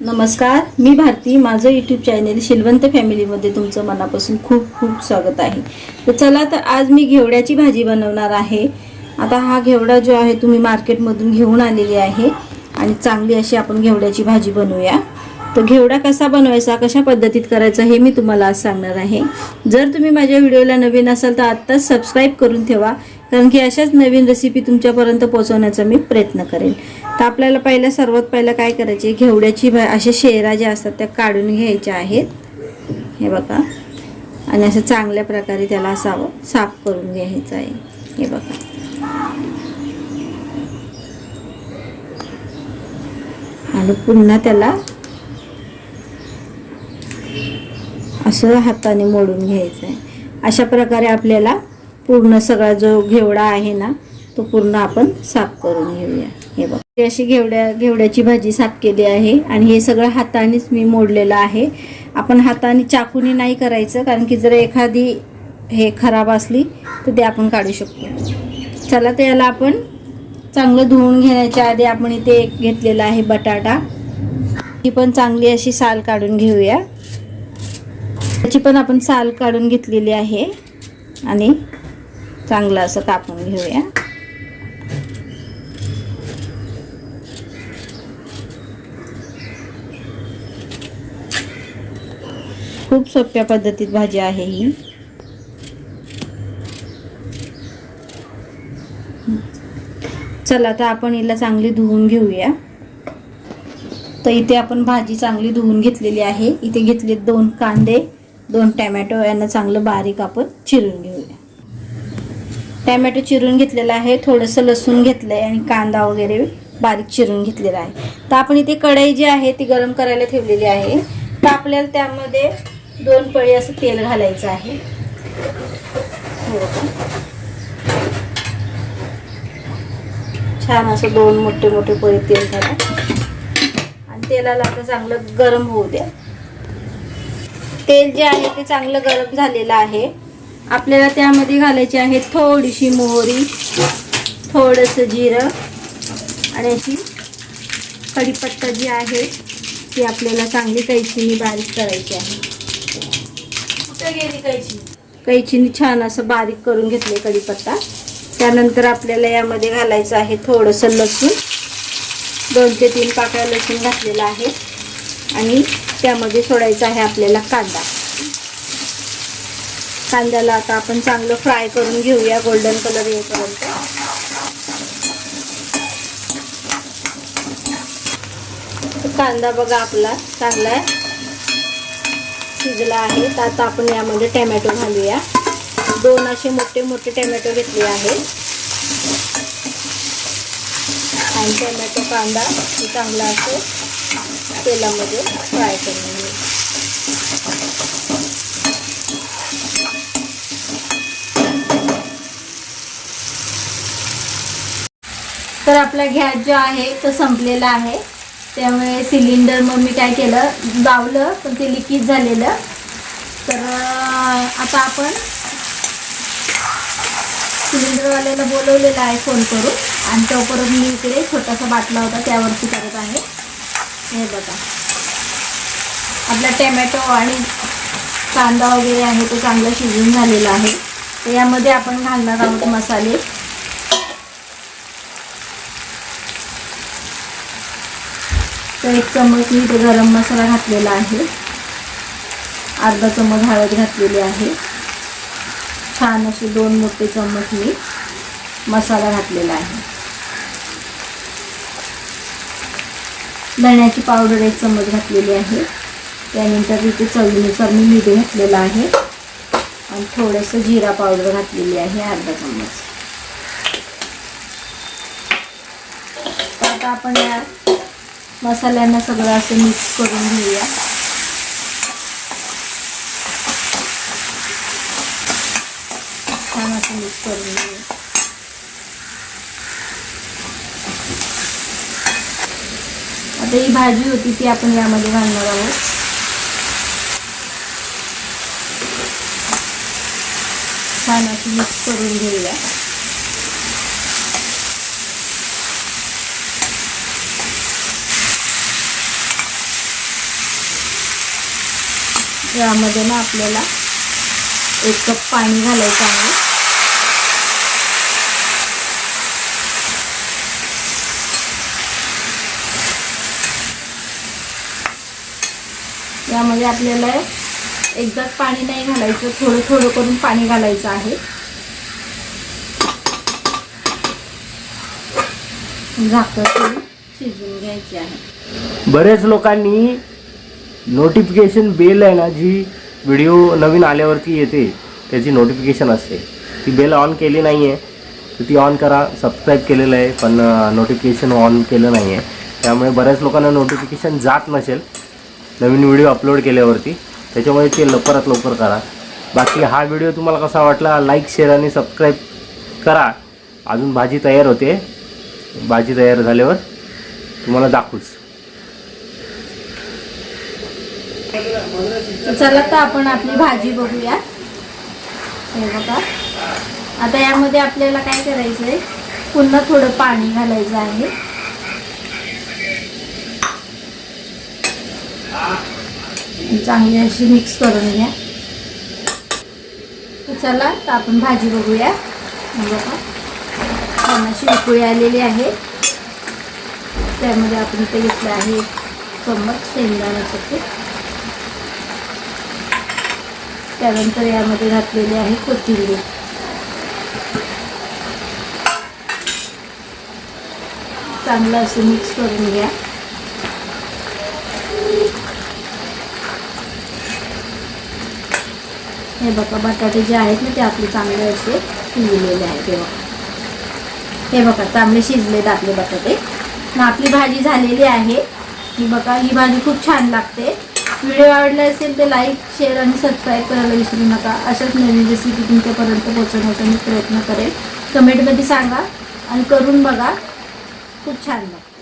नमस्कार मी भारती. माझं YouTube channel Shilwant फॅमिलीमध्ये तुमचं मनापासून खूप खूप स्वागत आहे. तर चला तर आज मी घेवड्याची भाजी बनवणार आहे. आता हा घेवडा जो आहे तुम्ही मार्केटमधून घेऊन आलेली आहे. आणि चांगली अशी आपण घेवड्याची भाजी बनवूया. तर घेवडा कसा बनवायचा कशा पद्धतीत करायचा हे मी तुम्हाला आज सांगणार आहे. जर तुम्ही माझ्या व्हिडिओला नवीन असाल तर आत्ताच सबस्क्राईब करून ठेवा कारण की अशाच नवीन रेसिपी तुमच्यापर्यंत पोहोचवण्याचा मी प्रयत्न करेन. तर आपल्याला पहिल्या सर्वात पहिलं काय करायचे? घेवड्याची भा अशा शेरा ज्या असतात त्या काढून घ्यायच्या आहेत. हे बघा. आणि असं चांगल्या प्रकारे त्याला असावं साफ करून घ्यायचं आहे. हे बघा. आणि पुन्हा त्याला असं हाताने मोडून घ्यायचं आहे अशा प्रकारे आपल्याला पूर्ण सगळा जो घेवडा आहे ना तो पूर्ण आपण साफ करून घेऊया. हे बघ. अशी घेवड्या घेवड्याची भाजी साफ केली आहे आणि हे सगळं हातानेच मी मोडलेलं आहे. आपण हाताने चाकूने नाही करायचं कारण की जर एखादी हे खराब असली तर ते आपण काढू शकतो. चला तर याला आपण चांगलं धुवून घेण्याच्या आधी आपण इथे एक घेतलेला आहे बटाटा. ही पण चांगली अशी साल काढून घेऊया. त्याची पण आपण साल काढून घेतलेली आहे. आणि चांगलं असं कापून घेऊया. खूप सोप्या पद्धतीत भाजी आहे ही. चला तर आपण हिला चांगली धुवून घेऊया. तर इथे आपण भाजी चांगली धुवून घेतलेली आहे. इथे घेतले दोन कांदे. दोन टॅमॅटो यांना चांगलं बारीक आपण चिरून घेऊया. टॅमॅटो चिरून घेतलेला आहे थोडंसं लसूण घेतलं आहे आणि कांदा वगैरे बारीक चिरून घेतलेला आहे. तर आपण इथे कढई जी आहे ती गरम करायला ठेवलेली आहे. तर आपल्याला त्यामध्ये दोन पळी असं तेल घालायचं आहे. हो. छान असं दोन मोठे मोठे पळी तेल घाला. आणि तेलाला आता चांगलं गरम होऊ द्या. तेल जे आहे ते चांगलं गरम झालेलं आहे. आपल्याला त्यामध्ये घालायची आहे थोडीशी मोहरी थोडंसं जिरं आणि अशी कढीपत्ता जी आहे ती आपल्याला चांगली कैचीने बारीक करायची आहे. कुठं गेली कैची कैचीने छान असं बारीक करून घेतले कढीपत्ता. त्यानंतर आपल्याला यामध्ये घालायचं आहे थोडंसं लसूण. दोन ते तीन पाकळ्या लसूण घातलेला आहे. आणि त्यामध्ये सोडायचा आहे आपल्याला कांदा. कांद्याला आता आपण चांगलं फ्राय करून घेऊया गोल्डन कलर येईपर्यंत. कांदा बघा आपला चांगला आहे शिजला आहे. तर आता आपण यामध्ये टॅमॅटो घालूया. दोन असे मोठे मोठे टॅमॅटो घेतले आहेत आणि टॅमॅटो कांदा चांगला असेल तेलामध्ये फ्राय करून घेऊ. तर आपला गॅस जो आहे तो संपलेला आहे. त्यामुळे सिलेंडर मग मी काय केलं? लावलं पण ते लिकेज झालेलं. तर आता आपण सिलेंडरवाल्याला बोलवलेला आहे फोन करून. आणि तोपर्यंत मी इकडे छोटासा बाटला होता त्यावरती करत आहे. हे बघा. आपला टॅमॅटो आणि कांदा वगैरे आहे तो चांगला शिजून झालेला आहे. तर यामध्ये आपण घालणार आहोत मसाले. तर एक चमच मी इथे गरम मसाला घातलेला आहे. अर्धा चमच हळद घातलेली आहे. छान असे दोन मोठे चमच मी मसाला घातलेला आहे. धण्याची पावडर एक चम्मच घातलेली आहे. त्यानंतर इथे चवीनुसार मी मीठ घातलेलं आहे. आणि थोडंसं जिरा पावडर घातलेली आहे अर्धा चम्मच. आता आपण या मसाल्यांना सगळं असं मिक्स करून घेऊया. भाजी होती ती आपण यामध्ये घालणार आहोत. छान अशी मिक्स करून घेऊया. यामध्ये ना आपल्याला एक कप पाणी घालायचं आहे. यामध्ये आपल्याला एकदाच पाणी नाही घालायचं थोडं थोडं करून पाणी घालायचं आहे. झाकण शिजवून घ्यायची आहे. बरेच लोकांनी नोटिफिकेशन बेल आहे ना जी व्हिडिओ नवीन आल्यावरती येते त्याची नोटिफिकेशन असते. ती बेल ऑन केली नाही आहे तर ती ऑन करा सबस्क्राईब केलेलं आहे पण नोटिफिकेशन ऑन केलं नाही आहे त्यामुळे बऱ्याच लोकांना नोटिफिकेशन जात नसेल. नवीन व्हिडिओ अपलोड केल्यावरती. त्याच्यामुळे ते लवकरात लवकर करा. बाकी हा व्हिडिओ तुम्हाला कसा वाटला लाईक शेअर आणि सबस्क्राईब करा. अजून भाजी तयार होते. भाजी तयार झाल्यावर तुम्हाला दाखवूच. चला तर आपण आपली भाजी बघूया. हे बघा. आता यामध्ये आपल्याला काय करायचं आहे पुन्हा थोडं पाणी घालायचं आहे. चांगली अशी मिक्स करून घ्या. चला तर आपण भाजी बघूया. बघा. छान अशी उकळी आलेली आहे. त्यामध्ये आपण इथे घेतलं आहे चम्मच शेंगदाण्याचं कूट त्यानंतर यामध्ये घातलेली आहे कोथिंबीर. चांगलं असं मिक्स करून घ्या. हे बघा बटाटे जे आहेत ना ते आपले चांगले असे शिजलेले आहेत हे बघा हे बघा चांगले शिजलेत आपले बटाटे. मग आपली भाजी झालेली आहे. ही बघा ही भाजी खूप छान लागते. व्हिडिओ आवडला असेल तर लाईक शेअर आणि सबस्क्राईब करायला विसरू नका. अशाच नवीन रेसिपी तुमच्यापर्यंत पोहोचवण्याचा मी प्रयत्न करेन. कमेंटमध्ये सांगा आणि करून बघा. खूप छान लागतं.